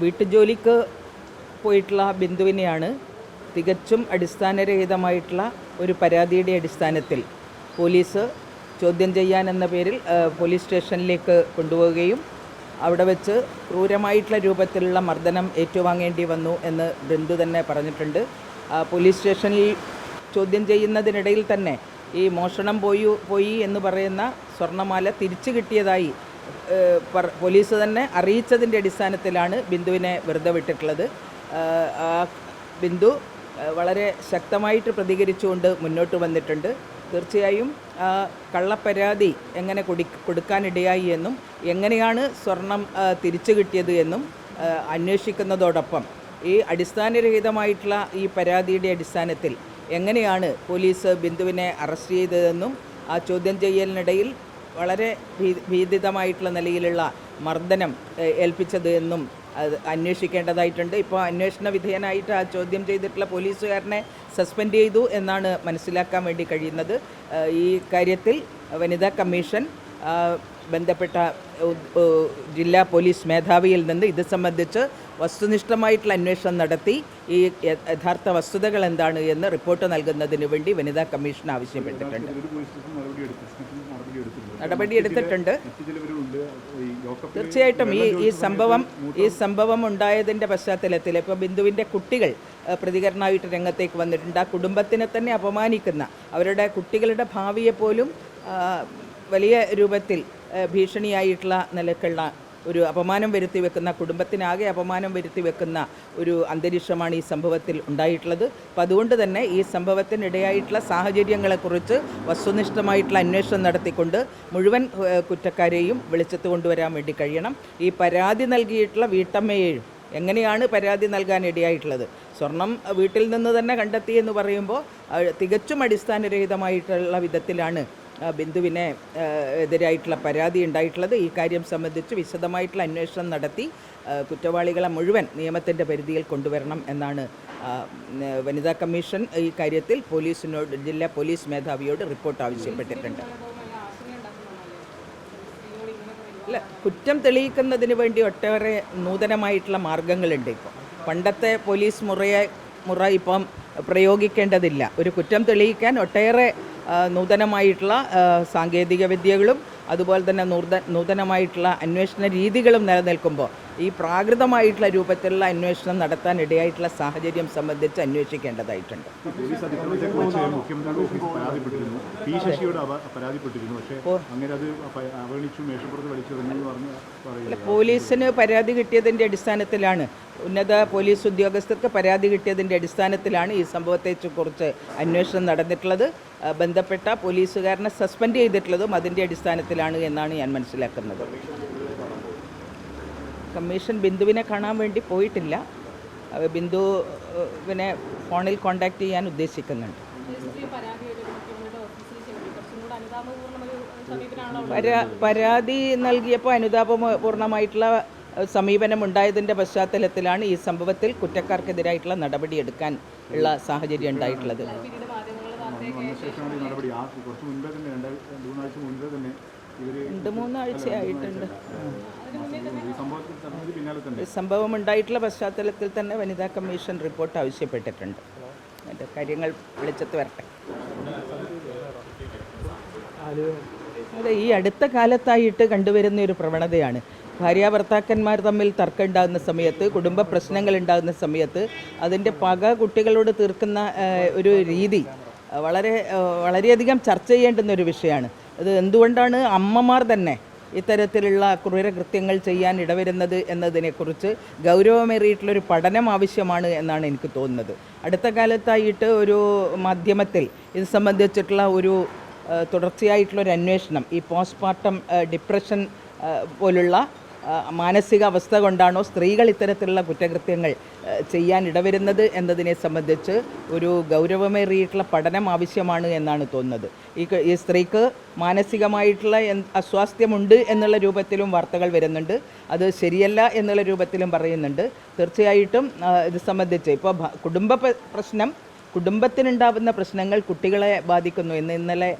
വീട്ടുജോലിക്ക് പോയിട്ടുള്ള ബിന്ദുവിനെയാണ് തികച്ചും അടിസ്ഥാനരഹിതമായിട്ടുള്ള ഒരു പരാതിയുടെ അടിസ്ഥാനത്തിൽ പോലീസ് ചോദ്യം ചെയ്യാൻ എന്ന പേരിൽ പോലീസ് സ്റ്റേഷനിലേക്ക് കൊണ്ടുപോവുകയും അവിടെ വെച്ച് ക്രൂരമായിട്ടുള്ള രൂപത്തിലുള്ള മർദ്ദനം ഏറ്റുവാങ്ങേണ്ടി വന്നു എന്ന് ബിന്ദു തന്നെ പറഞ്ഞിട്ടുണ്ട്. പോലീസ് സ്റ്റേഷനിൽ ചോദ്യം ചെയ്യുന്നതിനിടയിൽ തന്നെ ഈ മോഷണം പോയി പോയി എന്ന് പറയുന്ന സ്വർണമാല തിരിച്ചു കിട്ടിയതായി പോലീസ് തന്നെ അറിയിച്ചതിന്റെ അടിസ്ഥാനത്തിലാണ് ബിന്ദുവിനെ വെറുതെ വിട്ടിട്ടുള്ളത്. ബിന്ദു വളരെ ശക്തമായിട്ട് പ്രതികരിച്ചുകൊണ്ട് മുന്നോട്ട് വന്നിട്ടുണ്ട്. തീർച്ചയായും കള്ളപ്പരാതി എങ്ങനെ കൊടു കൊടുക്കാനിടയായി എന്നും എങ്ങനെയാണ് സ്വർണം തിരിച്ചു കിട്ടിയത് എന്നും അന്വേഷിക്കുന്നതോടൊപ്പം ഈ അടിസ്ഥാനരഹിതമായിട്ടുള്ള ഈ പരാതിയുടെ അടിസ്ഥാനത്തിൽ എങ്ങനെയാണ് പോലീസ് ബിന്ദുവിനെ അറസ്റ്റ് ചെയ്തതെന്നും ആ ചോദ്യം ചെയ്യലിനിടയിൽ വളരെ ഭീതിതമായിട്ടുള്ള നിലയിലുള്ള മർദ്ദനം ഏൽപ്പിച്ചത് എന്നും അത് അന്വേഷിക്കേണ്ടതായിട്ടുണ്ട്. ഇപ്പോൾ അന്വേഷണ വിധേയനായിട്ട് ആ ചോദ്യം ചെയ്തിട്ടുള്ള പോലീസുകാരനെ സസ്പെൻഡ് ചെയ്തു എന്നാണ് മനസ്സിലാക്കാൻ വേണ്ടി കഴിയുന്നത്. ഈ കാര്യത്തിൽ വനിതാ കമ്മീഷൻ ബന്ധപ്പെട്ട ജില്ലാ പോലീസ് മേധാവിയിൽ നിന്ന് ഇത് സംബന്ധിച്ച് വസ്തുനിഷ്ഠമായിട്ടുള്ള അന്വേഷണം നടത്തി. ഈ യഥാർത്ഥ വസ്തുതകൾ എന്താണ് എന്ന് റിപ്പോർട്ട് നൽകുന്നതിന് വേണ്ടി വനിതാ കമ്മീഷൻ ആവശ്യപ്പെട്ടിട്ടുണ്ട്. നടപടി എടുത്തിട്ടുണ്ട്. തീർച്ചയായിട്ടും ഈ ഈ സംഭവം ഈ സംഭവം ഉണ്ടായതിന്റെ പശ്ചാത്തലത്തിൽ ഇപ്പോൾ ബിന്ദുവിന്റെ കുട്ടികൾ പ്രതികരണമായിട്ട് രംഗത്തേക്ക് വന്നിട്ടുണ്ട്. ആ കുടുംബത്തിനെ തന്നെ അപമാനിക്കുന്ന അവരുടെ കുട്ടികളുടെ ഭാവിയെ പോലും വലിയ രൂപത്തിൽ ഭീഷണിയായിട്ടുള്ള നിലക്കുള്ള ഒരു അപമാനം വരുത്തി വെക്കുന്ന കുടുംബത്തിനാകെ അപമാനം വരുത്തി വെക്കുന്ന ഒരു അന്തരീക്ഷമാണ് ഈ സംഭവത്തിൽ ഉണ്ടായിട്ടുള്ളത്. അപ്പോൾ അതുകൊണ്ട് തന്നെ ഈ സംഭവത്തിനിടയായിട്ടുള്ള സാഹചര്യങ്ങളെക്കുറിച്ച് വസ്തുനിഷ്ഠമായിട്ടുള്ള അന്വേഷണം നടത്തിക്കൊണ്ട് മുഴുവൻ കുറ്റക്കാരെയും വെളിച്ചത്ത് കൊണ്ടുവരാൻ വേണ്ടി കഴിയണം. ഈ പരാതി നൽകിയിട്ടുള്ള വീട്ടമ്മയെയും എങ്ങനെയാണ് പരാതി നൽകാൻ ഇടയായിട്ടുള്ളത്? സ്വർണം വീട്ടിൽ നിന്ന് തന്നെ കണ്ടെത്തി എന്ന് പറയുമ്പോൾ തികച്ചും അടിസ്ഥാനരഹിതമായിട്ടുള്ള വിധത്തിലാണ് ബിന്ദുവിനെ എതിരായിട്ടുള്ള പരാതി ഉണ്ടായിട്ടുള്ളത് ഈ കാര്യം സംബന്ധിച്ച് വിശദമായിട്ടുള്ള അന്വേഷണം നടത്തി കുറ്റവാളികളെ മുഴുവൻ നിയമത്തിന്റെ പരിധിയിൽ കൊണ്ടുവരണം എന്നാണ് വനിതാ കമ്മീഷൻ ഈ കാര്യത്തിൽ പോലീസിനോട് ജില്ലാ പോലീസ് മേധാവിയോട് റിപ്പോർട്ട് ആവശ്യപ്പെട്ടിട്ടുണ്ട്. അല്ല കുറ്റം തെളിയിക്കുന്നതിന് വേണ്ടി ഒട്ടേറെ നൂതനമായിട്ടുള്ള മാർഗങ്ങളുണ്ട് ഇപ്പോൾ. പണ്ടത്തെ പോലീസ് മുറയെ മുറ ഇപ്പം പ്രയോഗിക്കേണ്ടതില്ല. ഒരു കുറ്റം തെളിയിക്കാൻ ഒട്ടേറെ നൂതനമായിട്ടുള്ള സാങ്കേതിക വിദ്യകളും അതുപോലെ തന്നെ നൂതന നൂതനമായിട്ടുള്ള അന്വേഷണ രീതികളും നിലനിൽക്കുമ്പോൾ ഈ പ്രാകൃതമായിട്ടുള്ള രൂപത്തിലുള്ള അന്വേഷണം നടത്താൻ ഇടയായിട്ടുള്ള സാഹചര്യം സംബന്ധിച്ച് അന്വേഷിക്കേണ്ടതായിട്ടുണ്ട്. പോലീസിന് പരാതി കിട്ടിയതിന്റെ അടിസ്ഥാനത്തിലാണ് ഉന്നത പോലീസ് ഉദ്യോഗസ്ഥർക്ക് പരാതി കിട്ടിയതിന്റെ അടിസ്ഥാനത്തിലാണ് ഈ സംഭവത്തെക്കുറിച്ച് അന്വേഷണം നടന്നിട്ടുള്ളത്. ബന്ധപ്പെട്ട പോലീസുകാരനെ സസ്പെൻഡ് ചെയ്തിട്ടുള്ളതും അതിന്റെ അടിസ്ഥാനത്തിലാണ് എന്നാണ് ഞാൻ മനസ്സിലാക്കുന്നത്. കമ്മീഷൻ ബിന്ദുവിനെ കാണാൻ വേണ്ടി പോയിട്ടില്ല. ബിന്ദുവിനെ ഫോണിൽ കോണ്ടാക്ട് ചെയ്യാൻ ഉദ്ദേശിക്കുന്നുണ്ട്. പരാ പരാതി നൽകിയപ്പോൾ അനുതാപപൂർണമായിട്ടുള്ള സമീപനം ഉണ്ടായതിന്റെ പശ്ചാത്തലത്തിലാണ് ഈ സംഭവത്തിൽ കുറ്റക്കാർക്കെതിരായിട്ടുള്ള നടപടിയെടുക്കാൻ ഉള്ള സാഹചര്യം ഉണ്ടായിട്ടുള്ളത്. വന്ന ശേഷമാണ് ഈ നടപടി. ആ കുറച്ച് മുൻപേ തന്നെ രണ്ട് രണ്ട് മൂന്നാഴ്ച മുൻപേ തന്നെ രണ്ട് മൂന്നാഴ്ചയായിട്ടുണ്ട് സംഭവം ഉണ്ടായിട്ടുള്ള പശ്ചാത്തലത്തിൽ തന്നെ വനിതാ കമ്മീഷൻ റിപ്പോർട്ട് ആവശ്യപ്പെട്ടിട്ടുണ്ട്. അതിന്റെ കാര്യങ്ങൾ വെളിച്ചത്ത് വരട്ടെ. അതെ ഈ അടുത്ത കാലത്തായിട്ട് കണ്ടുവരുന്ന ഒരു പ്രവണതയാണ്. ഭാര്യ ഭർത്താക്കന്മാർ തമ്മിൽ തർക്കം ഉണ്ടാകുന്ന സമയത്ത് കുടുംബ പ്രശ്നങ്ങൾ ഉണ്ടാകുന്ന സമയത്ത് അതിന്റെ പക കുട്ടികളോട് തീർക്കുന്ന ഒരു രീതി വളരെ വളരെയധികം ചർച്ച ചെയ്യേണ്ടുന്ന ഒരു വിഷയമാണ്. അത് എന്തുകൊണ്ടാണ് അമ്മമാർ തന്നെ ഇത്തരത്തിലുള്ള ക്രൂരകൃത്യങ്ങൾ ചെയ്യാൻ ഇടവരുന്നത് എന്നതിനെക്കുറിച്ച് ഗൗരവമേറിയിട്ടുള്ളൊരു പഠനം ആവശ്യമാണ് എന്നാണ് എനിക്ക് തോന്നുന്നത്. അടുത്ത കാലത്തായിട്ട് ഒരു മാധ്യമത്തിൽ ഇത് സംബന്ധിച്ചിട്ടുള്ള ഒരു തുടർച്ചയായിട്ടുള്ളൊരു അന്വേഷണം ഈ പോസ്റ്റ്മോർട്ടം ഡിപ്രഷൻ പോലുള്ള മാനസിക മാനസികാവസ്ഥ കൊണ്ടാണോ സ്ത്രീകൾ ഇത്തരത്തിലുള്ള കുറ്റകൃത്യങ്ങൾ ചെയ്യാൻ ഇടവരുന്നത് എന്നതിനെ സംബന്ധിച്ച് ഒരു ഗൗരവമേറിയിട്ടുള്ള പഠനം ആവശ്യമാണ് എന്നാണ് തോന്നുന്നത്. ഈ ഈ സ്ത്രീക്ക് മാനസികമായിട്ടുള്ള അസ്വാസ്ഥ്യമുണ്ട് എന്നുള്ള രൂപത്തിലും വാർത്തകൾ വരുന്നുണ്ട്. അത് ശരിയല്ല എന്നുള്ള രൂപത്തിലും പറയുന്നുണ്ട്. തീർച്ചയായിട്ടും ഇത് സംബന്ധിച്ച് ഇപ്പോൾ കുടുംബ പ്രശ്നം കുടുംബത്തിനുണ്ടാവുന്ന പ്രശ്നങ്ങൾ കുട്ടികളെ ബാധിക്കുന്നു എന്ന് ഇന്നലെ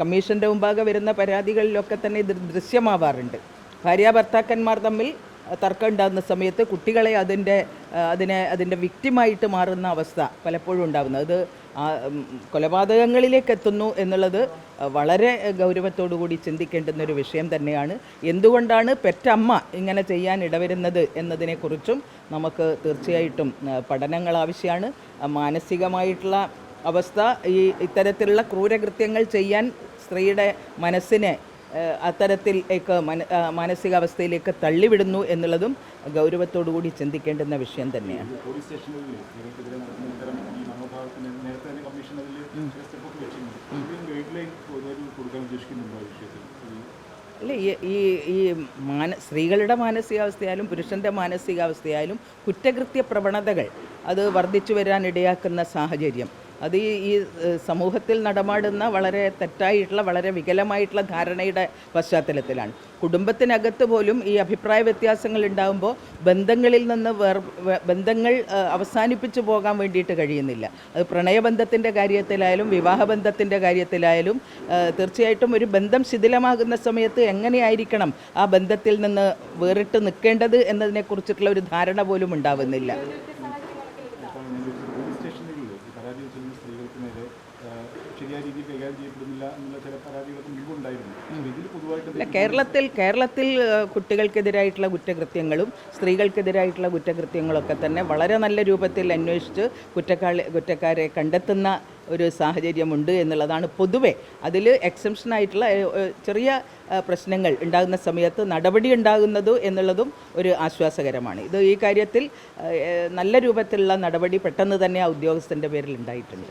കമ്മീഷന്റെ മുമ്പാകെ വരുന്ന പരാതികളിലൊക്കെ തന്നെ ഇത് ദൃശ്യമാവാറുണ്ട്. ഭാര്യ ഭർത്താക്കന്മാർ തമ്മിൽ തർക്കം ഉണ്ടാകുന്ന സമയത്ത് കുട്ടികളെ അതിന്റെ അതിനെ അതിന്റെ വിക്റ്റിമായിട്ട് മാറുന്ന അവസ്ഥ പലപ്പോഴും ഉണ്ടാകുന്നത്. അത് കൊലപാതകങ്ങളിലേക്ക് എത്തുന്നു എന്നുള്ളത് വളരെ ഗൗരവത്തോടു കൂടി ചിന്തിക്കേണ്ടുന്ന ഒരു വിഷയം തന്നെയാണ്. എന്തുകൊണ്ടാണ് പെറ്റമ്മ ഇങ്ങനെ ചെയ്യാൻ ഇടവരുന്നത് എന്നതിനെക്കുറിച്ചും നമുക്ക് തീർച്ചയായിട്ടും പഠനങ്ങൾ ആവശ്യമാണ്. മാനസികമായിട്ടുള്ള അവസ്ഥ ഈ ഇത്തരത്തിലുള്ള ക്രൂരകൃത്യങ്ങൾ ചെയ്യാൻ സ്ത്രീയുടെ മനസ്സിനെ അത്തരത്തിലേക്ക് മന മാനസികാവസ്ഥയിലേക്ക് തള്ളിവിടുന്നു എന്നുള്ളതും ഗൗരവത്തോടു കൂടി ചിന്തിക്കേണ്ടുന്ന വിഷയം തന്നെയാണ്. അല്ല ഈ ഈ ഈ മാന സ്ത്രീകളുടെ മാനസികാവസ്ഥയായാലും പുരുഷന്റെ മാനസികാവസ്ഥയായാലും കുറ്റകൃത്യ പ്രവണതകൾ അത് വർദ്ധിച്ചു വരാനിടയാക്കുന്ന സാഹചര്യം. അത് ഈ സമൂഹത്തിൽ നടമാടുന്ന വളരെ തെറ്റായിട്ടുള്ള വളരെ വികലമായിട്ടുള്ള ധാരണയുടെ പശ്ചാത്തലത്തിലാണ്. കുടുംബത്തിനകത്ത് പോലും ഈ അഭിപ്രായ വ്യത്യാസങ്ങൾ ഉണ്ടാകുമ്പോൾ ബന്ധങ്ങളിൽ നിന്ന് വേർ ബന്ധങ്ങൾ അവസാനിപ്പിച്ച് പോകാൻ വേണ്ടിയിട്ട് കഴിയുന്നില്ല. അത് പ്രണയബന്ധത്തിന്റെ കാര്യത്തിലായാലും വിവാഹബന്ധത്തിന്റെ കാര്യത്തിലായാലും തീർച്ചയായിട്ടും ഒരു ബന്ധം ശിഥിലമാകുന്ന സമയത്ത് എങ്ങനെയായിരിക്കണം ആ ബന്ധത്തിൽ നിന്ന് വേറിട്ട് നിൽക്കേണ്ടത് എന്നതിനെക്കുറിച്ചിട്ടുള്ള ഒരു ധാരണ പോലും ഉണ്ടാവുന്നില്ല അപ്പോൾ ഞാൻ ചോദിച്ചത് പോലീസ് സ്റ്റേഷനുകളിൽ ഈ പരാതി വെച്ചിരുന്ന സ്ത്രീകൾക്ക് നേരെ ആ, ശരിയായ രീതിയിൽ കൈകാര്യം ചെയ്യപ്പെടുന്നില്ല എന്നുള്ള ചില പരാതികളൊക്കെ അപ്പോൾ ഇതിൽ പൊതുവായിട്ട് കേരളത്തിൽ കേരളത്തിൽ കുട്ടികൾക്കെതിരായിട്ടുള്ള കുറ്റകൃത്യങ്ങളും സ്ത്രീകൾക്കെതിരായിട്ടുള്ള കുറ്റകൃത്യങ്ങളൊക്കെ തന്നെ വളരെ നല്ല രൂപത്തിൽ അന്വേഷിച്ച് കുറ്റക്കാളി കുറ്റക്കാരെ കണ്ടെത്തുന്ന ഒരു സാഹചര്യമുണ്ട് എന്നുള്ളതാണ് പൊതുവെ. അതിൽ എക്സംഷനായിട്ടുള്ള ചെറിയ പ്രശ്നങ്ങൾ ഉണ്ടാകുന്ന സമയത്ത് നടപടി ഉണ്ടാകുന്നത് എന്നുള്ളതും ഒരു ആശ്വാസകരമാണ്. ഇത് ഈ കാര്യത്തിൽ നല്ല രൂപത്തിലുള്ള നടപടി പെട്ടെന്ന് തന്നെ ആ ഉദ്യോഗസ്ഥന്റെ പേരിൽ ഉണ്ടായിട്ടുണ്ട്.